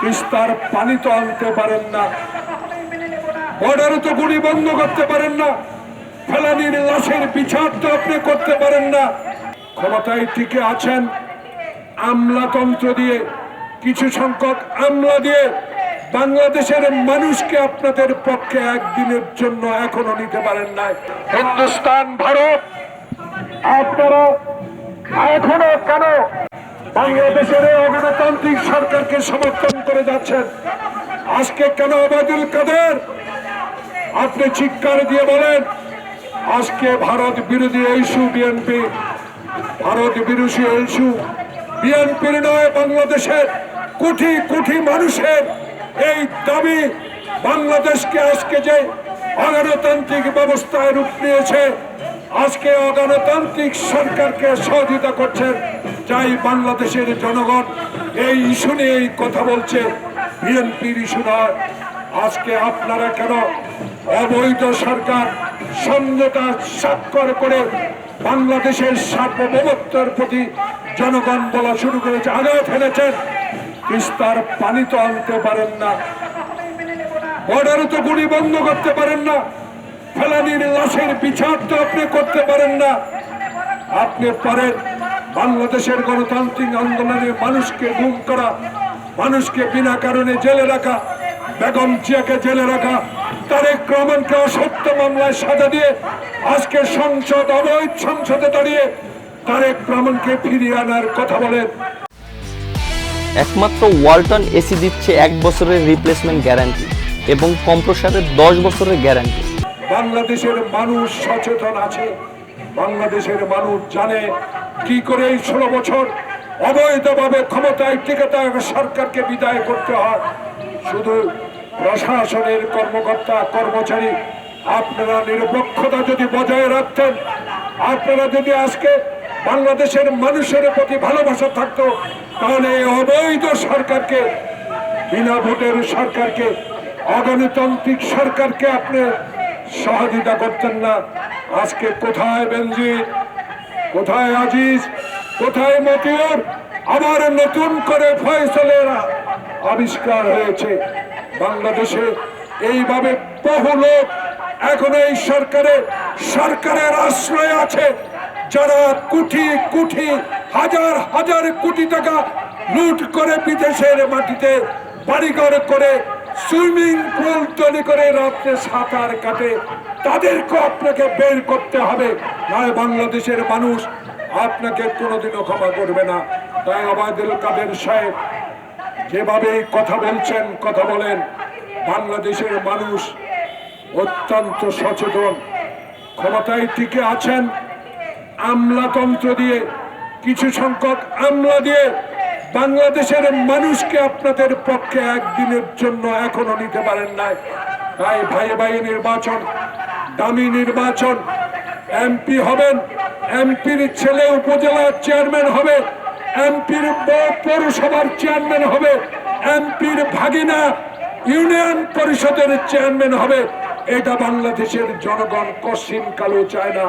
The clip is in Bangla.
তিস্তার পানি তো আনতে পারেন না। বর্ডারে তো গুলি বন্ধ করতে পারেন না। ফেলানির লাশের বিচার তো আপনি করতে পারেন না। ক্ষমতায় টিকে আছেন আমলাতন্ত্র দিয়ে। কিছু সংখ্যক আমলা দিয়ে বাংলাদেশের মানুষকে আপনাদের পক্ষে একদিনের জন্য এখনও নিতে পারেন নাই। হিন্দুস্তান, ভারত, আপনারা এখনও কেন বাংলাদেশের অগণতান্ত্রিক সরকারকে সমর্থন করে যাচ্ছেন। আজকে কেন আবাদুল কাদের? আপনি চিৎকার দিয়ে বলেন, আজকে ভারত বিরোধী ইস্যু বিএনপি, ভারত বিরোধী ইস্যু বিএনপির নয়, বাংলাদেশের কোটি কোটি মানুষের এই দাবি বাংলাদেশকে আজকে যে অগণতান্ত্রিক ব্যবস্থায় রূপ নিয়েছে আজকে অগণতান্ত্রিক সরকারকে সহযোগিতা করছেন যাই বাংলাদেশের জনগণ, এই ইস্যু নিয়ে এই কথা বলছে বিএনপির ইস্যু নয় আজকে আপনারা কেন অবৈধ সরকার সমঝোতা স্বাক্ষর করে বাংলাদেশের সার্বভৌমত্বের প্রতি জনগণ বলা শুরু করেছে আঘাত ফেলেছেন। তিস্তার পানি তো আনতে পারেন না। বর্ডারে তো গুলি বন্ধ করতে পারেন না। ফেলানির লাশের বিচার তো আপনি করতে পারেন না। আপনি পারেন বাংলাদেশের গণতান্ত্রিক আন্দোলনে মানুষকে গুম করা, মানুষকে বিনা কারণে জেলে রাখা, বেগম জিয়াকে জেলে রাখা, তারেক রহমানকে অসত্য মামলায় সাজা দিয়ে, আজকে সংসদ, অবৈধ সংসদে দাঁড়িয়ে তারেক রহমানকে ফিরিয়ে আনার কথা বলেন। একমাত্র ওয়ালটন এসি দিচ্ছে এক বছরের রিপ্লেসমেন্ট গ্যারান্টি এবং কম্প্রসারের দশ বছরের গ্যারান্টি বাংলাদেশের মানুষ সচেতন আছে। বাংলাদেশের মানুষ জানে কি করে এই ষোলো বছর অবৈধভাবে ক্ষমতায় টিকে থাকা সরকারকে বিদায় করতে হয়। শুধু প্রশাসনের কর্মকর্তা, কর্মচারী, আপনারা নিরপেক্ষতা যদি বজায় রাখতেন, আপনারা যদি আজকে বাংলাদেশের মানুষের প্রতি ভালোবাসা থাকতো, তাহলে এই অবৈধ সরকারকে, বিনা ভোটের সরকারকে, অগণতান্ত্রিক সরকারকে আপনি সহযোগিতা করতেন না। আজকে কোথায় বেনজির কোথায় আজিজ? কোথায় মতিউর? আবার নতুন করে ফয়সলের আবিষ্কার হয়েছে। বাংলাদেশে এইভাবে বহু লোক এখন এই সরকারে, সরকারের আশ্রয় আছে। যারা কোটি কোটি, হাজার হাজার কোটি টাকা লুট করে বিদেশের মাটিতে বাড়িঘর করে সুইমিং পুল তৈরি করে রাত্রে সাঁতার কাটে। তাদেরকে আপনাকে বের করতে হবে। নয়, বাংলাদেশের মানুষ আপনাকে কোনোদিনও ক্ষমা করবে না। তাই আবাদুল কাদের সাহেব যেভাবে কথা বলছেন, কথা বলেন, বাংলাদেশের মানুষ অত্যন্ত সচেতন, ক্ষমতায় টিকে আছেন। আমলাতন্ত্র দিয়ে, কিছু সংখ্যক আমলা দিয়ে বাংলাদেশের মানুষকে আপনাদের পক্ষে একদিনের জন্য এখনও নিতে পারেন নাই। তাই ভাই ভাই নির্বাচন, দামি নির্বাচন, এমপি হবেন, এমপির ছেলে উপজেলার চেয়ারম্যান হবে, এমপির পৌরসভার চেয়ারম্যান হবে, এমপির ভাগিনা ইউনিয়ন পরিষদের চেয়ারম্যান হবে। এটা বাংলাদেশের জনগণ কশিন কালো চায় না।